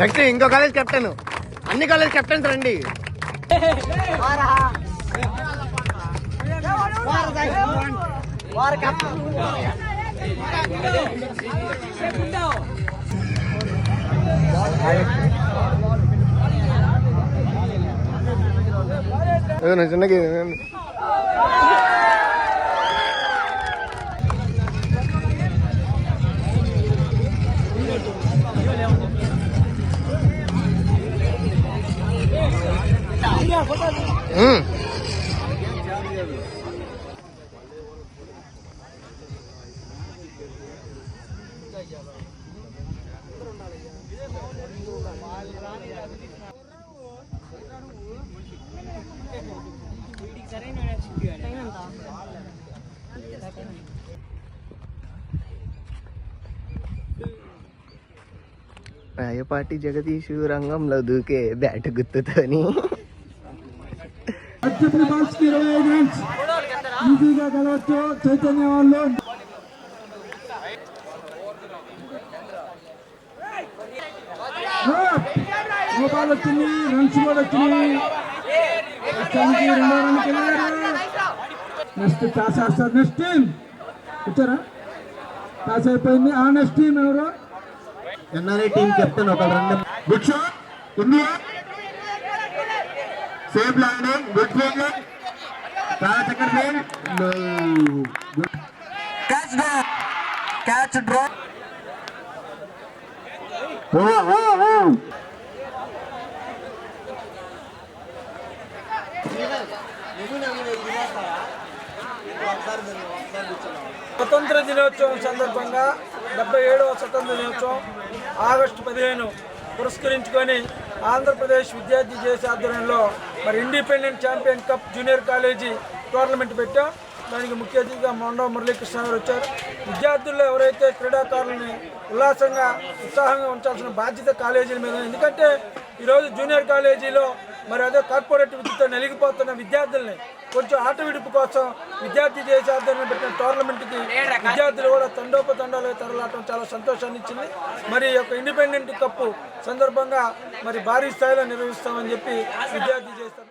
Next ఇంకో college captain అన్ని college captains రండి. చిన్నకి Mm. අය පාටි ජගතී ශූරංගම් ලොදුකේ බෑට ගුත්තතනී అత్యుత్తమ బాల్స్కి ఇరవై ఐదు రన్స్. ఈజీగా గెలవచ్చు. చైతన్య వాళ్ళు. బాల్ వచ్చింది. రన్స్ కూడా ప్రస్తుతానికి రెండో రన్ నెక్స్ట్ టాస్ వేస్తారు నెక్స్ట్ టీం వచ్చారా? టాస్ అయిపోయింది. ఆ నెక్స్ట్ టీం ఎవరు? ఎన్ఆర్ఐ టీం కెప్టెన్ ఒక రెండు. Good shot India. Safe landing good fielding చాలా చక్కటి field. Catch drop catch drop స్వతంత్ర దినోత్సవం సందర్భంగా డెబ్బై ఏడవ స్వతంత్ర దినోత్సవం ఆగస్టు పదిహేను పురస్కరించుకొని ఆంధ్రప్రదేశ్ విద్యార్థి చేసే ఆధ్వర్యంలో మరి independent champion cup junior college tournament పెట్టాం. దానికి ముఖ్య అతిథిగా మొండ మురళీకృష్ణ గారు వచ్చారు. విద్యార్థుల్లో ఎవరైతే క్రీడాకారులని ఉల్లాసంగా ఉత్సాహంగా ఉంచాల్సిన బాధ్యత కాలేజీల మీద ఎందుకంటే ఈరోజు జూనియర్ కాలేజీలో మరి అదే కార్పొరేట్ విద్యతో నలిగిపోతున్న విద్యార్థుల్ని కొంచెం ఆట విడుపు కోసం విద్యార్థి చేసే పెట్టిన టోర్నమెంట్కి విద్యార్థులు కూడా తండోపతండాలు తరలాటం చాలా సంతోషాన్ని ఇచ్చింది మరి ఈ యొక్క ఇండిపెండెంట్ కప్పు సందర్భంగా మరి భారీ స్థాయిలో నిర్వహిస్తామని చెప్పి విద్యార్థి చేస్తారు.